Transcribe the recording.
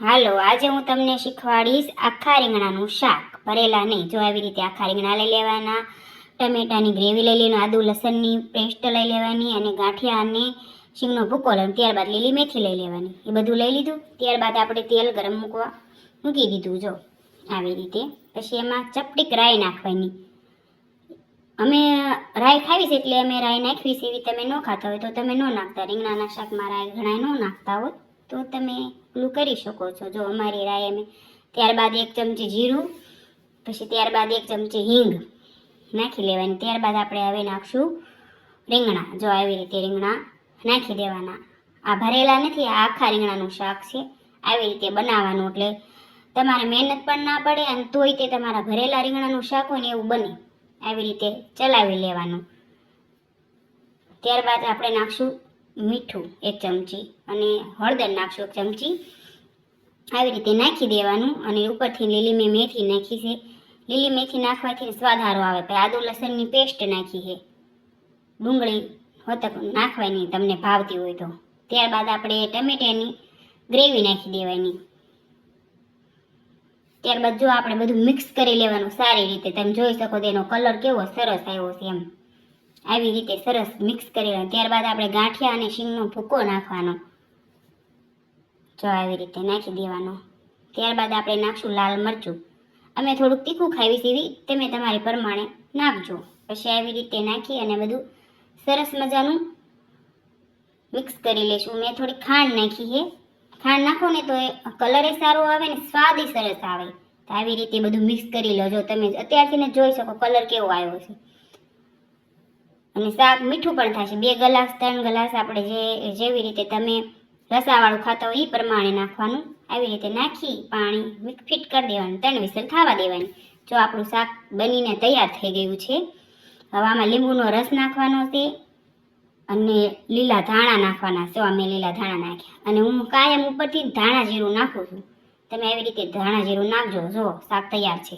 હાલો, આજે હું તમને શીખવાડીશ આખા રીંગણાનું શાક. ભરેલા નહીં. જો આવી રીતે આખા રીંગણા લઈ લેવાના, ટમેટાની ગ્રેવી લઈ લેવાનું, આદુ લસણની પેસ્ટ લઈ લેવાની અને ગાંઠિયા અને શીંગનો ભૂકો લેવાનો ત્યારબાદ લીલી મેથી લઈ લેવાની. એ બધું લઈ લીધું. ત્યારબાદ આપણે તેલ ગરમ મૂકવા મૂકી દીધું. જો, આવી રીતે. પછી એમાં ચપટીક રાઈ નાખવાની. અમે રાઈ ખાવીશ એટલે અમે રાઈ નાખવીશ એવી તમે ન ખાતા હોય તો તમે ન નાખતા. રીંગણાના શાકમાં રાઈ ઘણા ન નાખતા હોય તો તમે પેલું કરી શકો છો. જો અમારી રાય અમે ત્યારબાદ એક ચમચી જીરું, પછી ત્યારબાદ એક ચમચી હિંગ નાખી લેવાની. ત્યારબાદ આપણે હવે નાખશું રીંગણા. જો આવી રીતે રીંગણા નાખી દેવાના. આ ભરેલા નથી આખા રીંગણાનું શાક છે. આવી રીતે બનાવવાનું એટલે તમારે મહેનત પણ ના પડે અને તોય તે તમારા ભરેલા રીંગણાનું શાક હોય ને એવું બને. આવી રીતે ચલાવી લેવાનું. ત્યારબાદ આપણે નાખશું મીઠું એક ચમચી અને હળદર નાખશું એક ચમચી. આવી રીતે નાખી દેવાનું અને ઉપરથી લીલી મેં મેથી નાખી છે. લીલી મેથી નાખવાથી સ્વાદ સારો આવે પછી આદુ લસણની પેસ્ટ નાખી છે. ડુંગળી હોતક નાખવાની તમને ભાવતી હોય તો. ત્યારબાદ આપણે ટમેટાની ગ્રેવી નાખી દેવાની. ત્યારબાદ જો આપણે બધું મિક્સ કરી લેવાનું સારી રીતે, તમે જોઈ શકો તેનો કલર કેવો સરસ આવ્યો છે એમ. આવી રીતે સરસ મિક્સ કરી લેવાનું ત્યારબાદ આપણે ગાંઠિયા અને શીંગનો ભૂકો નાખવાનો. જો આવી રીતે નાખી દેવાનો. ત્યારબાદ આપણે નાખશું લાલ મરચું. અમે થોડુંક તીખું ખાવી સીવી તમે તમારી પ્રમાણે નાખજો. પછી આવી રીતે નાખી અને બધું સરસ મજાનું મિક્સ કરી લઈશું મેં થોડી ખાંડ નાખી છે. ખાંડ નાખો ને તો એ કલરે સારો આવે ને સ્વાદ સરસ આવે. તો આવી રીતે બધું મિક્સ કરી લો જો તમે અત્યારથી ને જોઈ શકો કલર કેવો આવ્યો છે. અને શાક મીઠું પણ થશે બે ગ્લાસ, ત્રણ ગ્લાસ આપણે જે, જેવી રીતે તમે રસાવાળું ખાતા હોય એ પ્રમાણે નાખવાનું. આવી રીતે નાખી પાણી ફિટ કરી દેવાનું. ત્રણ વિસલ થવા દેવાની. જો આપણું શાક બનીને તૈયાર થઈ ગયું છે, હવે આમાં લીંબુનો રસ નાખવાનો છે અને લીલા ધાણા નાખવાના છે. અમે લીલા ધાણા નાખ્યા. અને હું કાયમ ઉપરથી ધાણા જીરું નાખું છું. તમે આવી રીતે ધાણા જીરું નાખજો. જો શાક તૈયાર છે.